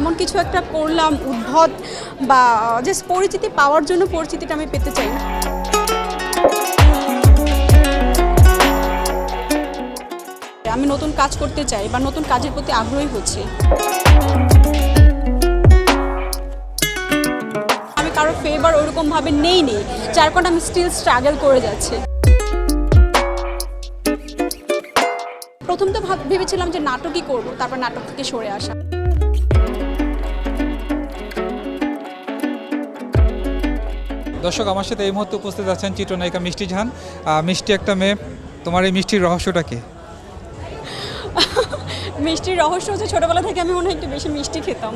এমন কিছু একটা করলাম, উদ্ভট বা জাস্ট পরিচিতি পাওয়ার জন্য পরিচিতিটা আমি পেতে চাই। আমি নতুন কাজ করতে চাই বা নতুন কাজের প্রতি আগ্রহী হচ্ছি। আমি কারও ফেভার ওরকমভাবে নেই নেই, যার কারণে আমি স্টিল স্ট্রাগল করে যাচ্ছি। প্রথম তো ভাব- ভেবেছিলাম যে নাটকই করব, তারপর নাটক থেকে সরে আসা। দর্শক আমার সাথে এই মুহূর্তে উপস্থিত আছেন চিত্রনায়িকা মিষ্টি জাহান মিষ্টি একটা মেয়ে তোমার এই মিষ্টির রহস্যটা কি? মিষ্টির রহস্য হচ্ছে ছোটোবেলা থেকে আমি মনে হয় একটু বেশি মিষ্টি খেতাম।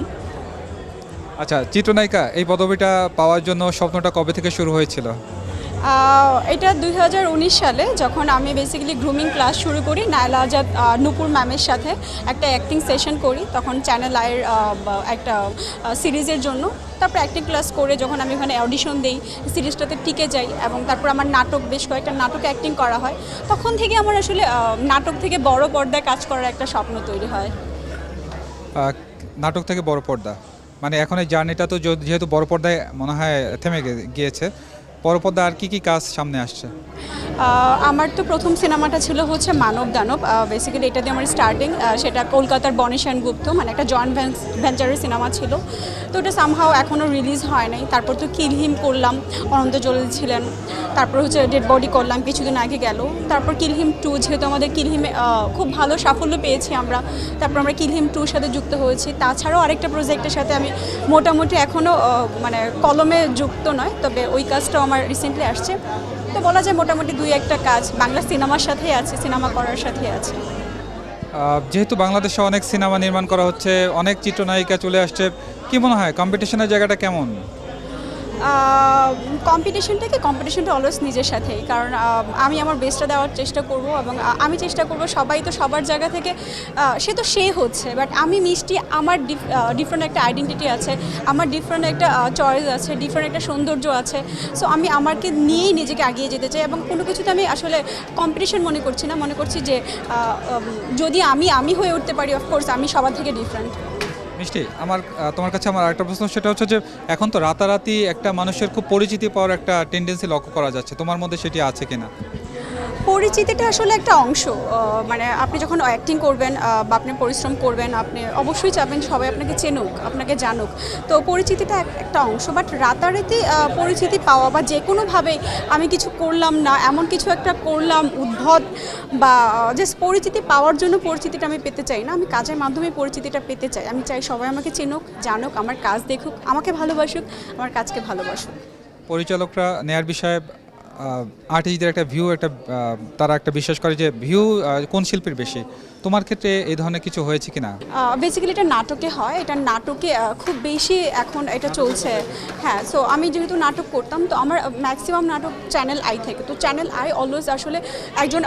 আচ্ছা চিত্রনায়িকা এই পদবিটা পাওয়ার জন্য স্বপ্নটা কবে থেকে শুরু হয়েছিল? এটা দুই হাজার উনিশ সালে যখন আমি বেসিক্যালি গ্রুমিং ক্লাস শুরু করি নায়লা আজাদ নূপুর ম্যামের সাথে একটা অ্যাক্টিং সেশন করি, তখন চ্যানেল আয়ের একটা সিরিজের জন্য। তারপর অ্যাক্টিং ক্লাস করে যখন আমি ওখানে অডিশন দিই সিরিজটাতে টিকে যাই এবং তারপর আমার নাটক, বেশ কয়েকটা নাটক অ্যাক্টিং করা হয়। তখন থেকে আমার আসলে নাটক থেকে বড় পর্দায় কাজ করার একটা স্বপ্ন তৈরি হয়। নাটক থেকে বড় পর্দা। মানে এখন এই জার্নিটা তো যেহেতু বড় পর্দায় মনে হয় থেমে গিয়েছে পর্দা আর কি কি কাজ সামনে আসছে? আমার তো প্রথম সিনেমাটা ছিল হচ্ছে মানব দানব বেসিক্যালি এটা দিয়ে আমার স্টার্টিং সেটা কলকাতার বনিশান গুপ্ত মানে একটা জয়েন্ট ভেঞ্চারের সিনেমা ছিল। তো ওটা সামহাও এখনও রিলিজ হয় নাই। তারপর তো কিলহিম করলাম, অনন্ত জলিল ছিলেন। তারপর হচ্ছে ডেড বডি করলাম, কিছুদিন আগে গেল। তারপর কিলহিম টু যেহেতু আমাদের কিলহিমে খুব ভালো সাফল্য পেয়েছি আমরা, তারপর আমরা কিলহিম টুর সাথে যুক্ত হয়েছি। তাছাড়াও আরেকটা প্রজেক্টের সাথে আমি মোটামুটি এখনও মানে কলমে যুক্ত নয়, তবে ওই কাজটাও আমার রিসেন্টলি আসছে। তো বলা যায় মোটামুটি দুই একটা কাজ। বাংলা সিনেমার সাথেই আছে, সিনেমা করার সাথেই আছে। যেহেতু বাংলাদেশে অনেক সিনেমা নির্মাণ করা হচ্ছে, অনেক চিত্রনায়িকা চলে আসছে, কি মনে হয়? কম্পিটিশনের জায়গাটা কেমন? কম্পিটিশনটা কি কম্পিটিশনটা অলওয়েজ নিজের সাথেই। কারণ আমি আমার বেস্টটা দেওয়ার চেষ্টা করব এবং আমি চেষ্টা করব সবাই তো সবার জায়গা থেকে সে তো সে হচ্ছে। বাট আমি মিষ্টি, আমার ডিফারেন্ট একটা আইডেন্টিটি আছে, আমার ডিফারেন্ট একটা চয়েস আছে ডিফারেন্ট একটা সৌন্দর্য আছে। সো আমি আমাকে নিয়েই নিজেকে আগিয়ে যেতে চাই এবং কোনো কিছুতে আমি আসলে কম্পিটিশন মনে করছি না। মনে করছি যে যদি আমি আমি হয়ে উঠতে পারি অফকোর্স আমি সবার থেকে ডিফারেন্ট মিষ্টি, আমার তোমার কাছে আমার আরেকটা প্রশ্ন, সেটা হচ্ছে যে এখন তো রাতারাতি একটা মানুষের খুব পরিচিতি পাওয়ার একটা টেন্ডেন্সি লক্ষ্য করা যাচ্ছে। তোমার মধ্যে সেটি আছে কিনা? পরিচিতিটা আসলে একটা অংশ। মানে আপনি যখন অ্যাক্টিং করবেন বা আপনি পরিশ্রম করবেন, আপনি অবশ্যই চাবেন সবাই আপনাকে চেনুক, আপনাকে জানুক। তো পরিচিতিটা একটা অংশ। বাট রাতারাতি পরিচিতি পাওয়া বা যে কোনোভাবে আমি কিছু করলাম না, এমন কিছু একটা করলাম, উদ্ভট বা জাস্ট পরিচিতি পাওয়ার জন্য পরিচিতিটা আমি পেতে চাই না। আমি কাজের মাধ্যমে পরিচিতিটা পেতে চাই। আমি চাই সবাই আমাকে চেনুক, জানুক, আমার কাজ দেখুক, আমাকে ভালোবাসুক, আমার কাজকে ভালোবাসুক। পরিচালকরা নেয়ার বিষয়ে আর্টিস্টদের একটা ভিউ একটা তারা একটা বিশ্বাস করে যে ভিউ কোন শিল্পীর বেশি। তোমার ক্ষেত্রে এই ধরনের কিছু হয়েছে কি না বেসিক্যালি এটা নাটকে হয়। এটা নাটকে খুব বেশি এখন এটা চলছে। হ্যাঁ। সো আমি যেহেতু নাটক করতাম তো আমার ম্যাক্সিমাম নাটক চ্যানেল আই থেকে। তো চ্যানেল আই অলওয়েজ আসলে একজন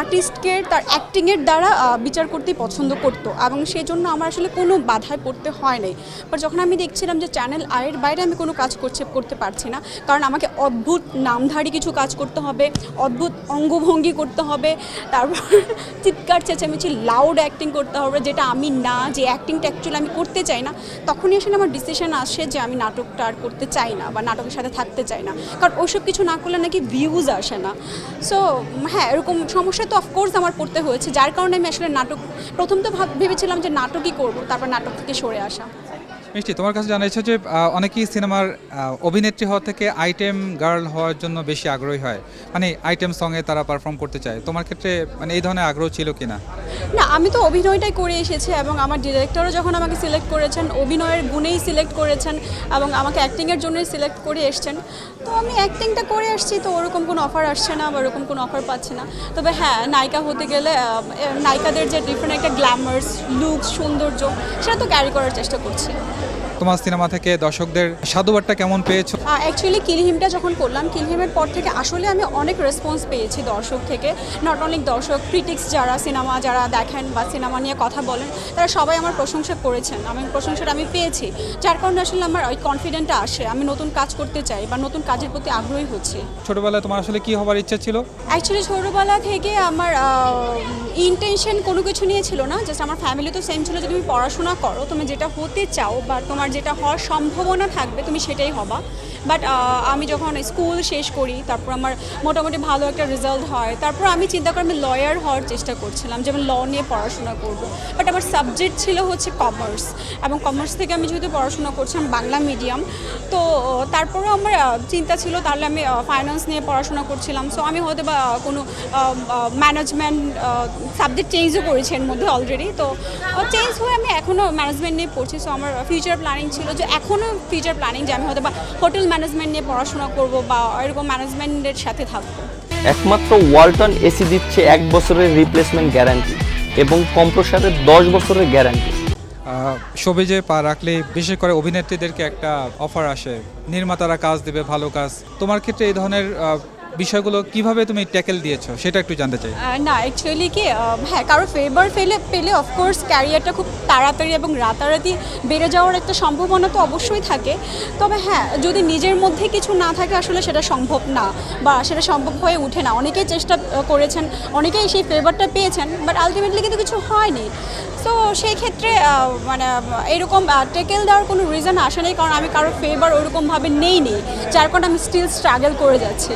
আর্টিস্টকে তার অ্যাক্টিংয়ের দ্বারা বিচার করতেই পছন্দ করতো। এবং সেই জন্য আমার আসলে কোনো বাধায় পড়তে হয় নাই। বাট যখন আমি দেখছিলাম যে চ্যানেল আয়ের বাইরে আমি কোনো কাজ করছে করতে পারছি না কারণ আমাকে অদ্ভুত নামধারী কিছু কাজ করতে হবে, অদ্ভুত অঙ্গভঙ্গি করতে হবে, তারপর চিৎকার, চেঁচামেচি লাউড অ্যাক্টিং করতে হবে, যেটা আমি না, যে অ্যাক্টিংটা অ্যাকচুয়ালি আমি করতে চাই না, তখনই আসলে আমার ডিসিশন আসে যে আমি নাটকটা আর করতে চাই না বা নাটকের সাথে থাকতে চাই না। কারণ ওইসব কিছু না করলে নাকি ভিউজ আসে না। সো হ্যাঁ এরকম সমস্যা তো অফকোর্স আমার পড়তে হয়েছে, যার কারণে আমি আসলে নাটক, প্রথম তো ভাব- ভেবেছিলাম যে নাটকই করব, তারপর নাটক থেকে সরে আসা। মিষ্টি তোমার কাছে জানা যে অনেকেই সিনেমার অভিনেত্রী হওয়া থেকে আইটেম গার্ল হওয়ার জন্য বেশি আগ্রহী হয়। মানে আইটেম সঙ্গে তারা পারফর্ম করতে চায়। তোমার ক্ষেত্রে মানে এই ধরনের আগ্রহ ছিল কিনা? না, আমি তো অভিনয়টাই করে এসেছি এবং আমার ডিরেক্টরও যখন আমাকে সিলেক্ট করেছেন, অভিনয়ের গুণেই সিলেক্ট করেছেন এবং আমাকে অ্যাক্টিংয়ের জন্যই সিলেক্ট করে এসছেন। তো আমি অ্যাক্টিংটা করে আসছি, তো ওরকম কোনো অফার আসছে না বা ওরকম কোনো অফার পাচ্ছি না। তবে হ্যাঁ নায়িকা হতে গেলে নায়িকাদের যে ডিফারেন্ট একটা গ্ল্যামার্স লুক সৌন্দর্য, সেটা তো ক্যারি করার চেষ্টা করছি। তোমার সিনেমা থেকে দর্শকদের সাধুবাদটা কেমন পেয়েছ? অ্যাকচুয়ালি কিলহিমটা যখন করলাম কিলহিমের পর থেকে আসলে আমি অনেক রেসপন্স পেয়েছি দর্শক থেকে। নট অনলি দর্শক ক্রিটিক্স যারা সিনেমা যারা দেখেন বা সিনেমা নিয়ে কথা বলেন তারা সবাই আমার প্রশংসা করেছেন। আমি প্রশংসাটা আমি পেয়েছি। যার কারণে আসলে আমার ওই কনফিডেন্টটা আসে। আমি নতুন কাজ করতে চাই বা নতুন কাজের প্রতি আগ্রহী হচ্ছি। ছোটবেলায় তোমার আসলে কি হবার ইচ্ছা ছিল? অ্যাকচুয়ালি ছোটোবেলা থেকে আমার ইন্টেনশন কোনো কিছু নিয়ে ছিল না। জাস্ট আমার ফ্যামিলি তো সেম ছিল যে তুমি পড়াশোনা করো তুমি যেটা হতে চাও বা তোমার যেটা হওয়ার সম্ভাবনা থাকবে তুমি সেটাই হবা। বাট আমি যখন স্কুল শেষ করি, তারপর আমার মোটামুটি ভালো একটা রেজাল্ট হয়, তারপর আমি চিন্তা করে আমি লয়ার হওয়ার চেষ্টা করছিলাম, যে আমি ল নিয়ে পড়াশোনা করব। বাট আমার সাবজেক্ট ছিল হচ্ছে কমার্স এবং কমার্স থেকে আমি যেহেতু পড়াশোনা করছিলাম বাংলা মিডিয়াম তো তারপরেও আমার চিন্তা ছিল তাহলে আমি ফাইন্যান্স নিয়ে পড়াশোনা করছিলাম। সো আমি হয়তো বা কোনো ম্যানেজমেন্ট সাবজেক্ট চেঞ্জও করেছি এর মধ্যে অলরেডি তো চেঞ্জ হয়ে আমি এখনও ম্যানেজমেন্ট নিয়ে পড়ছি। সো আমার ফিউচার প্ল্যানিং ছিল যে এখনও ফিউচার প্ল্যানিং যে আমি হয়তো বা হোটেল ম্যানেজমেন্ট নিয়ে পড়াশোনা করব বা এরকম ম্যানেজমেন্টের সাথে থাকব। একমাত্র ওয়ালটন এসি দিচ্ছে এক বছরের রিপ্লেসমেন্ট গ্যারান্টি এবং কম্প্রসারের দশ বছরের গ্যারান্টি শোবিজে পা রাখলে বিশেষ করে অভিনেত্রীদেরকে একটা অফার আসে নির্মাতারা কাজ দেবে ভালো কাজ। তোমার ক্ষেত্রে এই ধরনের বিষয়গুলো কীভাবে তুমি ট্যাকেল দিয়েছ, সেটা একটু জানতে চাই। না অ্যাকচুয়ালি কি হ্যাঁ কারও ফেভার পেলে পেলে অফকোর্স ক্যারিয়ারটা খুব তাড়াতাড়ি এবং রাতারাতি বেড়ে যাওয়ার একটা সম্ভাবনা তো অবশ্যই থাকে। তবে হ্যাঁ যদি নিজের মধ্যে কিছু না থাকে আসলে সেটা সম্ভব না বা সেটা সম্ভব হয়ে ওঠে না। অনেকেই চেষ্টা করেছেন, অনেকেই সেই ফেভারটা পেয়েছেন বাট আলটিমেটলি কিন্তু কিছু হয়নি। তো সেই ক্ষেত্রে মানে এরকম টেকেল দেওয়ার কোনো রিজন আসে নেই, কারণ আমি কারও ফেভার ওরকমভাবে নেই নেই যার কারণে আমি স্টিল স্ট্রাগল করে যাচ্ছি।